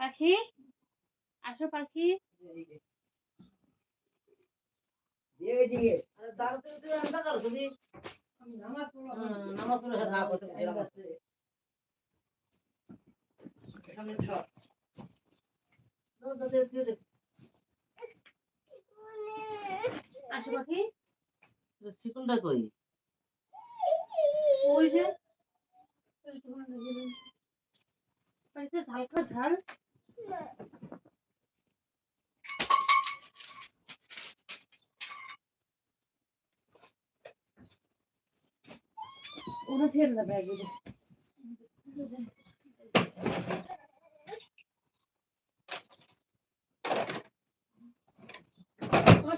পাখি? আসো পাখি। নামাজ আসো পাখি। চিকনটা কই ওই যে হালকা ঝাল ওরা ছেড়ে দেবে আগে তোমার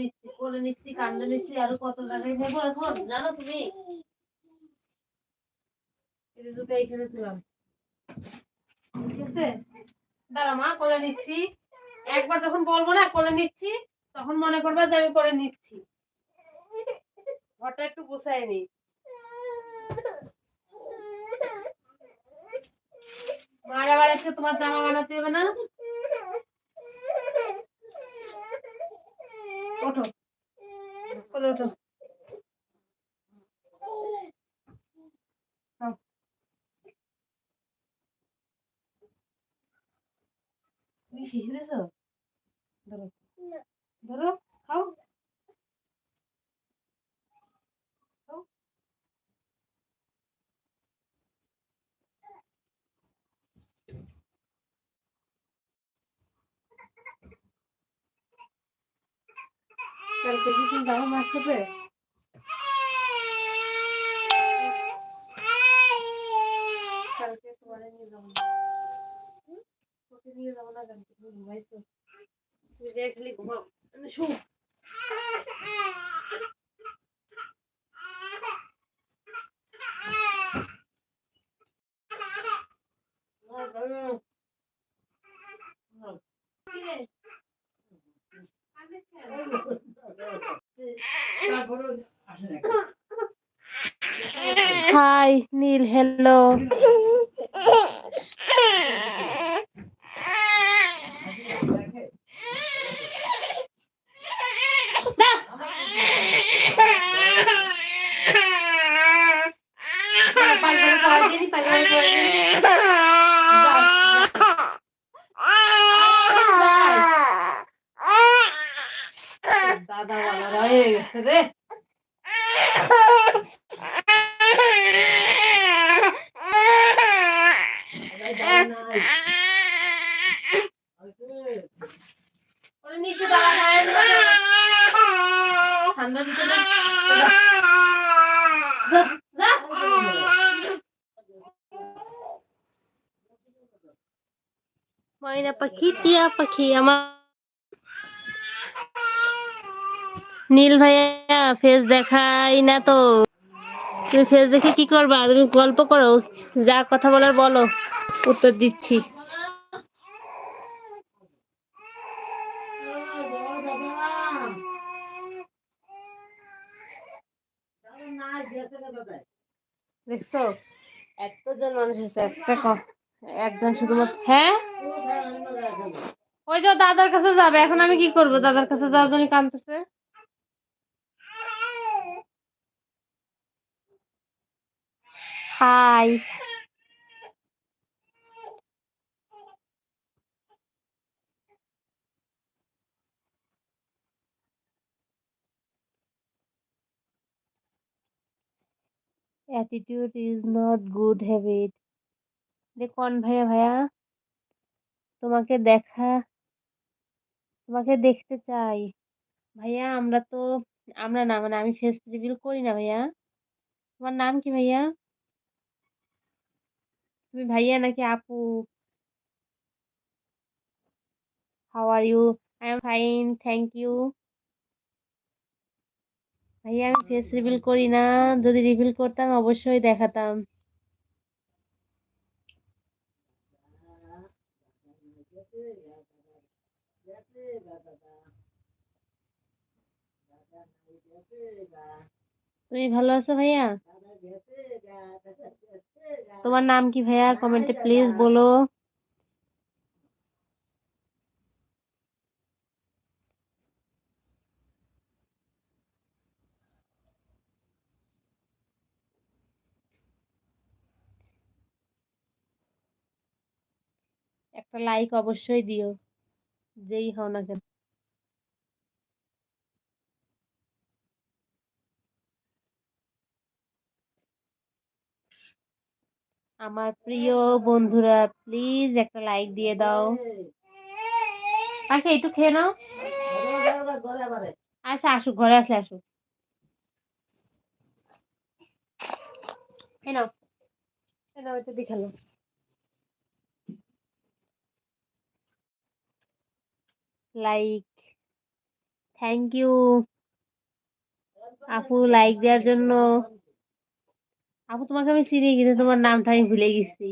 নিচ্ছি নিচ্ছি নিচ্ছি, আরও কত এখন? জানো তুমি? দাঁড়া, মা করে নিচ্ছি। একবার যখন বলব না করে নিচ্ছি, তখন মনে করবে যে আমি করে নিচ্ছি। ঘরটা একটু গুছাই নি। মার আবার তোমার জামা বানাতে হবে না? ওঠো। ওঠো খাও। তুমি শিশি দিয়েছ ধরো ধরো খাও খাও। কালকে কি তুমি যাব মাছ খেতে কালকে তোমারে নিয়ে যাব? তোকে নিয়ে যাব না কালকে তুমি ঘুমাইছো তুমি খালি ঘুমাও। মানে শু কি রে? কাঁদিস কেন? তারপরে আসে না হাই নীল হ্যালো পায়খানা খাওয়াই দিনি পায়খানা খাওয়াই দিনি দাদা বলা হয়ে গেছে রে ওরে নিচে দাঁড়া গায়ে দাঁড়া। ঠান্ডার ভিতরে যা, যা। ময়না পাখি, টিয়া পাখি, আমার নীল ভাইয়া ফেস দেখাই না তো। তুমি ফেস দেখে কি করবা? তুমি গল্প করো, যা কথা বলার বলো। উত্তর দিচ্ছি। দেখছ? এতজন মানুষ আছে একটা একজন শুধুমাত্র হ্যাঁ? ওই যে দাদার কাছে যাবে এখন আমি কি করব? দাদার কাছে যাওয়ার জন্য কাঁদতেছে। Hi. Attitude is not good habit দেখুন ভাইয়া ভাইয়া, তোমাকে দেখা, তোমাকে দেখতে চাই। ভাইয়া, আমরা তো, আমরা না মানে আমি ফেস রিভিল করি না ভাইয়া। তোমার নাম কি ভাইয়া? তুমি ভাইয়া নাকি আপু? How are you I am fine thank you ভাইয়া, আমি ফেস রিভিল করি না। যদি রিভিল করতাম, অবশ্যই দেখাতাম। তুমি ভালো আছো ভাইয়া? তোমার নাম কি ভাইয়া? কমেন্টে প্লিজ বলো। একটা লাইক অবশ্যই দিও, যেই হও না কেন। আমার প্রিয় বন্ধুরা প্লিজ একটা লাইক দিয়ে দাও। আচ্ছা একটু খেয়ে নাও। আচ্ছা আসুক, ঘরে আসলে আসুক। এই নাও। নাও, এটা দেখাল লাইক থ্যাংক ইউ আপু লাইক দেওয়ার জন্য। আপু তোমাকে আমি চিনি কিন্তু তোমার নামটা আমি ভুলে গেছি।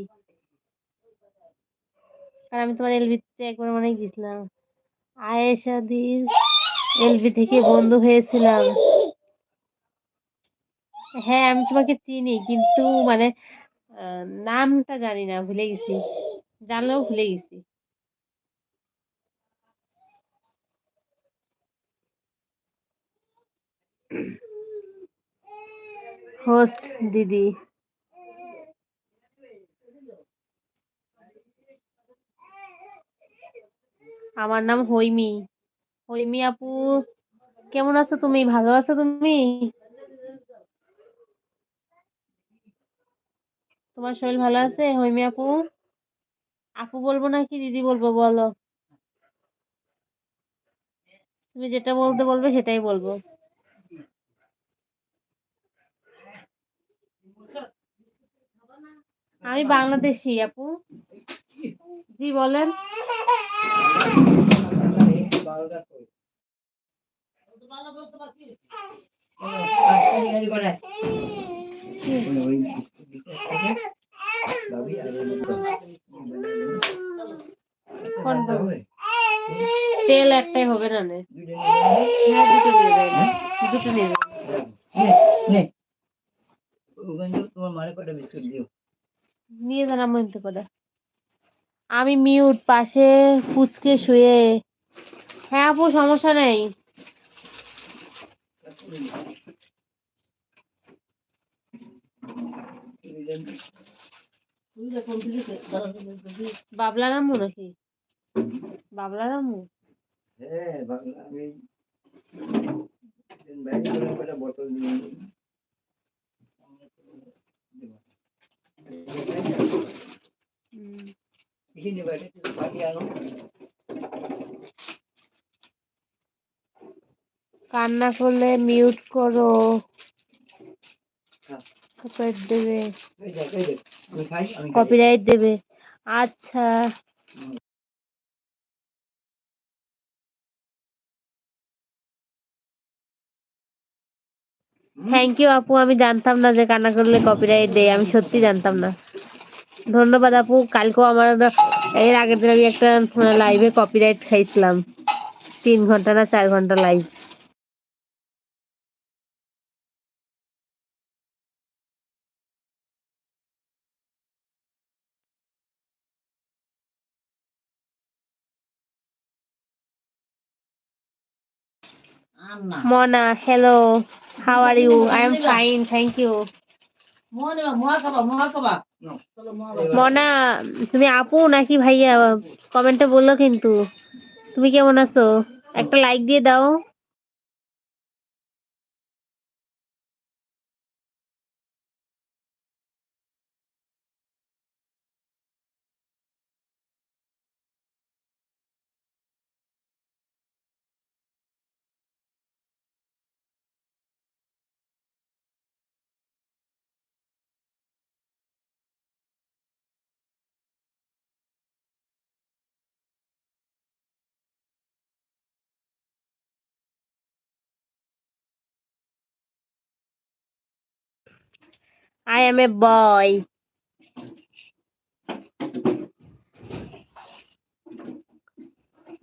কারণ আমি তোমার এলবিতে একবার মনে গেছিলাম। আয়েশা দিস এলবি থেকে বন্ধু হয়েছিলাম। হ্যাঁ আমি তোমাকে চিনি কিন্তু মানে নামটা জানি না ভুলে গেছি। জানলেও ভুলে গেছি। হোস্ট দিদি। আমার নাম হৈমি। হৈমি আপু, কেমন আছো তুমি? ভালো আছো তুমি? তোমার শরীর ভালো আছে? হৈমি আপু? আপু বলব নাকি? দিদি বলব, বলো। তুমি যেটা বলতে বলবে, সেটাই বলব। আমি বাংলাদেশি আপু জি বলেন তেল একটাই হবে না হ্যাঁ দুটো নিয়ে দুটো নিয়ে তোমার মারে কটা বিস্কুট দিও নিয়ে যান আমার করে। আমি মিউট পাশে ফুচকে শুয়ে। হ্যাঁ আপু, সমস্যা নেই। বাবলার আম্মু নাকি? বাবলার আম্মু? হ্যাঁ বাংলা আমি কান্না করলে মিউট করো। কপিরাইট দেবে। কপিরাইট দেবে আচ্ছা থ্যাংক ইউ আপু। আমি জানতাম না যে কান্না করলে কপিরাইট দেয়। আমি সত্যি জানতাম না। ধন্যবাদ, আপু। কালকেও আমার এর আগের দিন আমি একটা লাইভে কপিরাইট খাইছিলাম। তিন ঘণ্টা না চার ঘণ্টা লাইভ আর hello. How are you? I am চলো মোয়া খাবা। মনা তুমি আপু নাকি ভাইয়া? কমেন্টে বলল কিন্তু। তুমি কেমন আছো? একটা লাইক দিয়ে দাও। আই এম এ বয়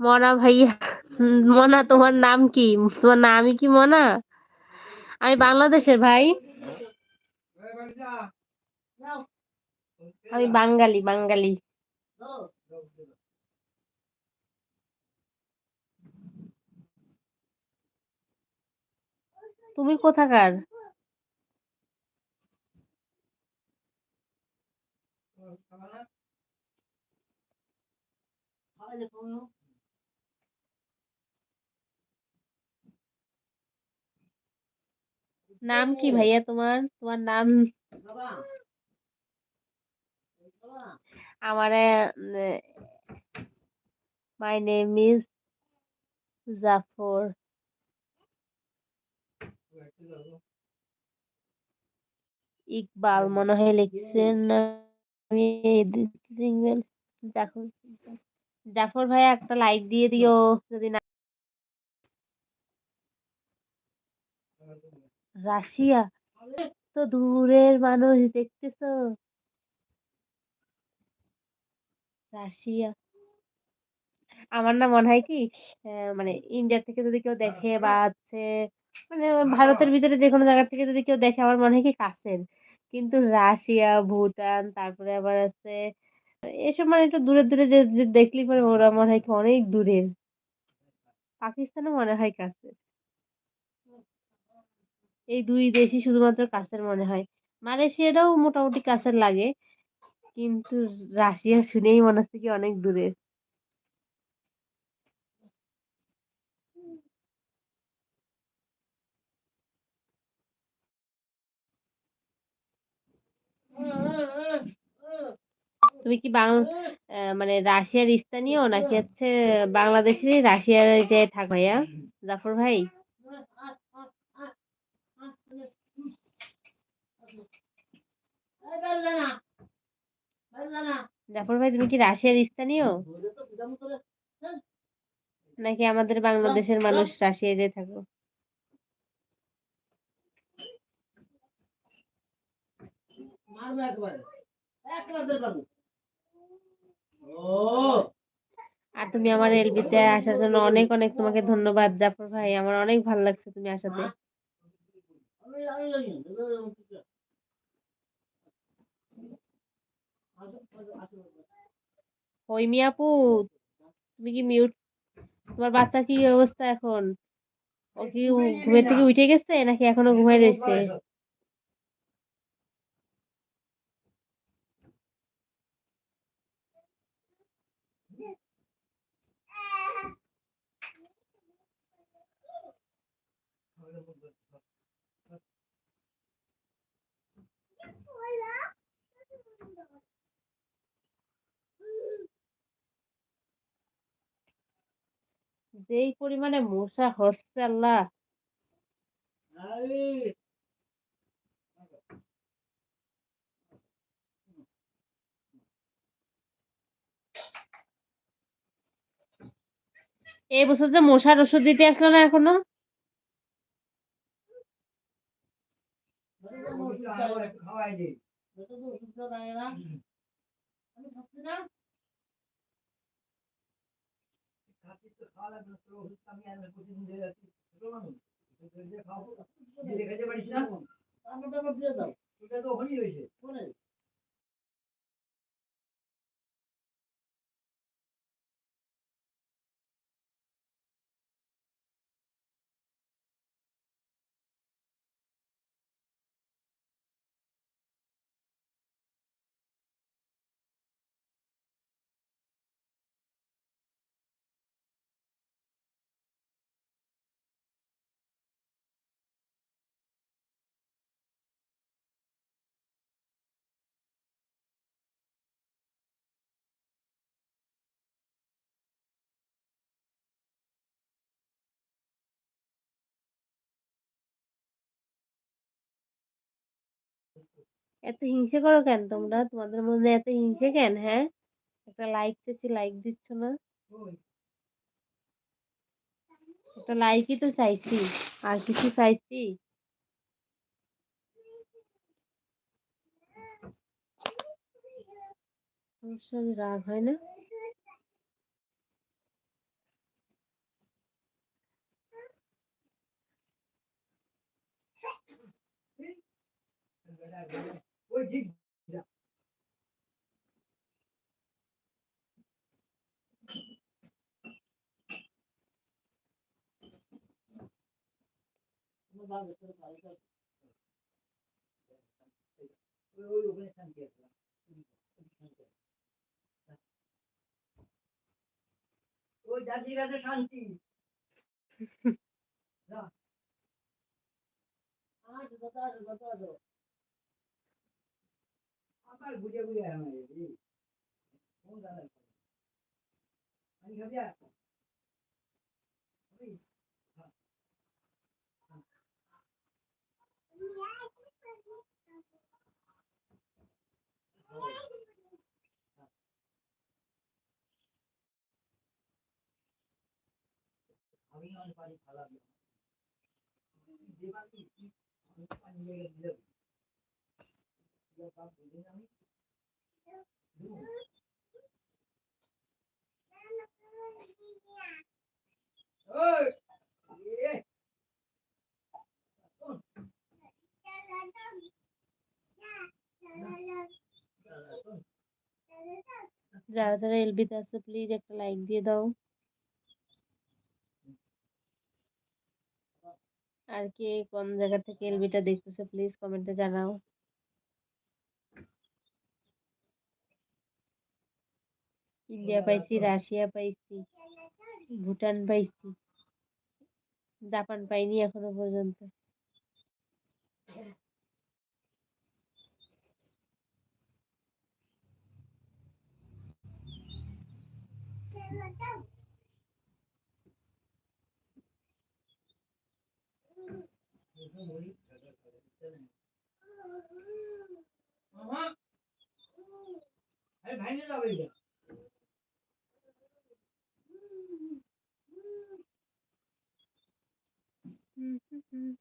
মনা ভাইয়া, মনা তোমার নাম কি? তোমার নামই কি মনা? আমি বাংলাদেশের ভাই। আমি বাঙালি বাঙালি। তুমি কোথাকার? নাম কি ভাইয়া তোমার? তোমার নাম? আমার my name is Jafar. Iqbal মনে হয় লিখছেন আমি জাফর। জাফর ভাই একটা লাইক দিয়ে দিও, যদি না রাশিয়া তো দূরের মানুষ, দেখতেছো? রাশিয়া। আমার না মনে হয় কি মানে ইন্ডিয়া থেকে যদি কেউ দেখে বা হচ্ছে মানে ভারতের ভিতরে যে কোনো জায়গা থেকে যদি কেউ দেখে, আমার মনে হয় কি কাছের। কিন্তু রাশিয়া, ভুটান, তারপরে আবার আছে এসব মানে একটু দূরে দূরে যে দেখলি পরে ওরা মনে হয় অনেক দূরের পাকিস্তানও মনে হয় কাছের। এই দুই দেশই শুধুমাত্র কাছের মনে হয়। মালয়েশিয়াটাও মোটামুটি কাছের লাগে, কিন্তু রাশিয়া শুনেই মনে হচ্ছে কি অনেক দূরের তুমি কি বাং আহ, মানে রাশিয়ার স্থানীয় নাকি হচ্ছে বাংলাদেশেরই রাশিয়ার যে থাক ভাইয়া? জাফর ভাই? জাফর ভাই তুমি কি রাশিয়ার স্থানীয়? নাকি আমাদের বাংলাদেশের মানুষ রাশিয়ায় যে থাকো? মারবো একবারে। একবার পারব ও আর তুমি আমার এলবিতে আসার জন্য অনেক অনেক তোমাকে ধন্যবাদ, জাফর ভাই। আমার অনেক ভালো লাগছে তুমি আসাতে আমি আপু, তুমি কি মিউট তোমার বাচ্চা কি অবস্থা এখন? ও কি ঘুমের থেকে উঠে গেছে নাকি এখনও ঘুমাই রয়েছে? যেই পরিমাণে মশা হচ্ছে আল্লাহ। এই বছর যে মশার ওষুধ দিতে আসলো না এখনও? খাওয়াই দে যাচ্ছিস তো না, দিয়ে যাচ্ছি ছোট মানুষ ওষুধ দিয়ে খাওয়াবো দিয়ে খেতে পারিস না আমাকে আবার দিয়ে দাও ওটা তো ওখানেই রয়েছে এত হিংসে করো কেন তোমরা? তোমাদের মধ্যে এত হিংসে কেন হ্যাঁ? একটা লাইক চাইছি লাইক দিচ্ছ না। একটা লাইকই তো চাইছি। আর কিছু চাইছি? রাগ হয় না ওই ঠিক তোমার বাবা তোর বাড়িটা ওই ওই ওখানে শান্তি আছে ওই দাদির কাছে শান্তি আজ দাদা আজ দাদা আজ আবার বুঝে বুঝে আমার কোন দাদা আমি খাবি আর ওই আমি অনেক পানি খালাম দেবালি আমি পানি লেগে দিলাম বাপ বুঝি আমি ওই এ যারা যারা এলবিতে আছে প্লিজ একটা লাইক দিয়ে দাও। আর কে কোন জায়গা থেকে এলবিটা দেখতেছে প্লিজ কমেন্টে জানাও। ইন্ডিয়া পাইছি রাশিয়া পাইছি ভুটান পাইছি জাপান পাইনি এখনও পর্যন্ত। ভাইলে যাবে এটা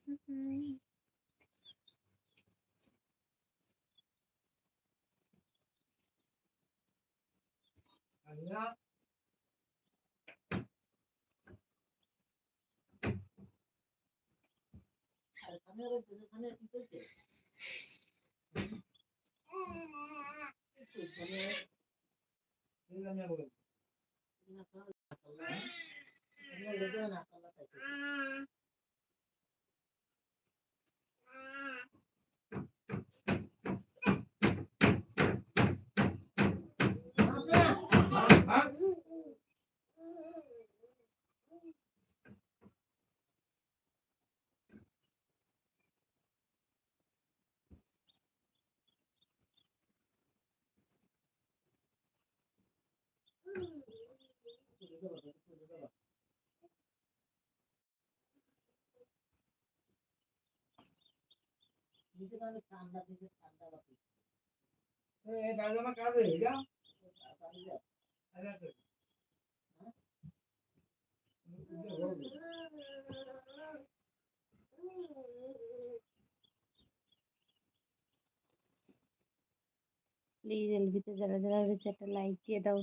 प्लीज़ एलबी तो जरा जरा रिसेट लाइक किए दो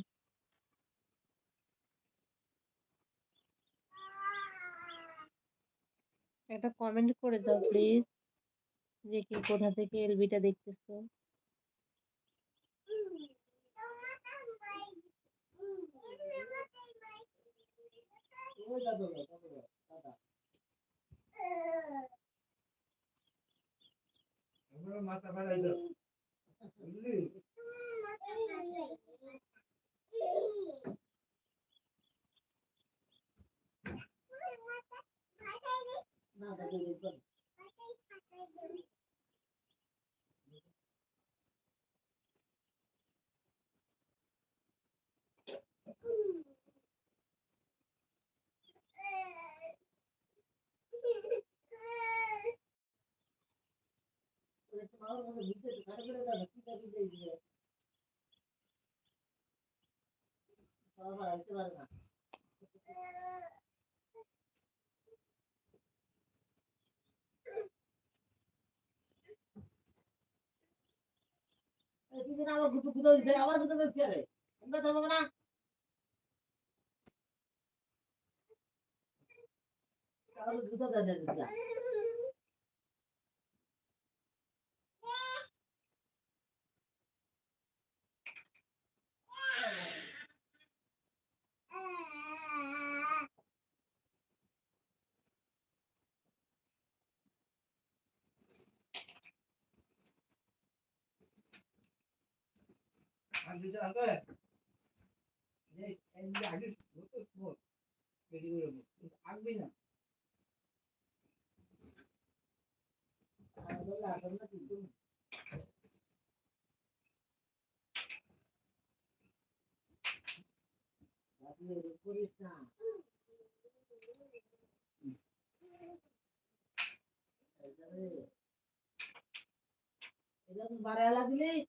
एक कमेंट कर दो प्लीज़. যে কে কোথা থেকে এলবিটা দেখতেছো মাথা দাও না দেখবেন একটু ভালো মতো ভিতরে খারাপ করে দাও কি কাটি দিয়ে বাবা আসতে পারে না এই তুই যেন আবার গুটু গুতো দিছে আবার গুতো দিছে রে আমরা তো না আবার গুতো দিছে আর দুটো আছে এই এই যে আগে হতো স্মোক বেশি করে বল। কিন্তু আগবি না আর বললা তোমরা কি তুমি আপনি করিস না বারে লাগলি এই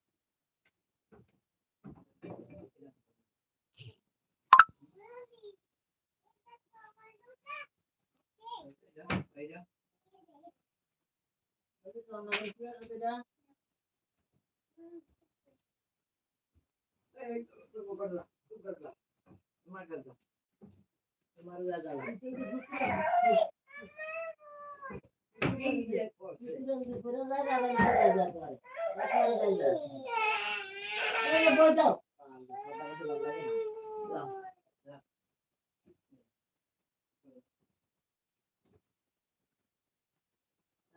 যা এটা তো আমরা কি আর এটা এই তো তো করলা তো করলা তোমার করলা তোমার লাগা এই যে করছে আরে হুম তুই তো ভালাইছে এই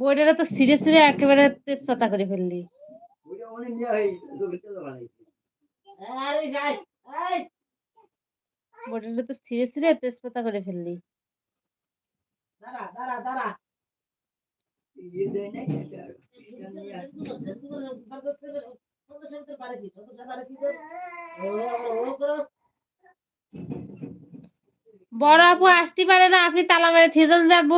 বইটা তো সিরে সিরে একেবারে তেজপাতা করে ফেললি হয়ে বইটা তো সিরে সিরে তেজপাতা করে ফেললি দাঁড়া দাঁড়া দাঁড়া ইয়ে দেয় না এটা এটা নিয়ে আসে। বড় আপু আসতে পারে না। আপনি তালা মেরে থিজন যাব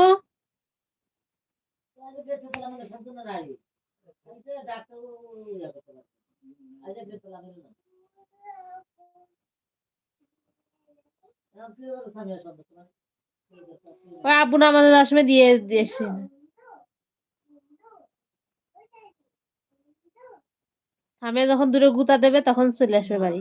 আব্বু না আমাদের সময় দিয়ে দিয়েছে। সামনে যখন দূরে গুতা দেবে তখন চলে আসবে বাড়ি।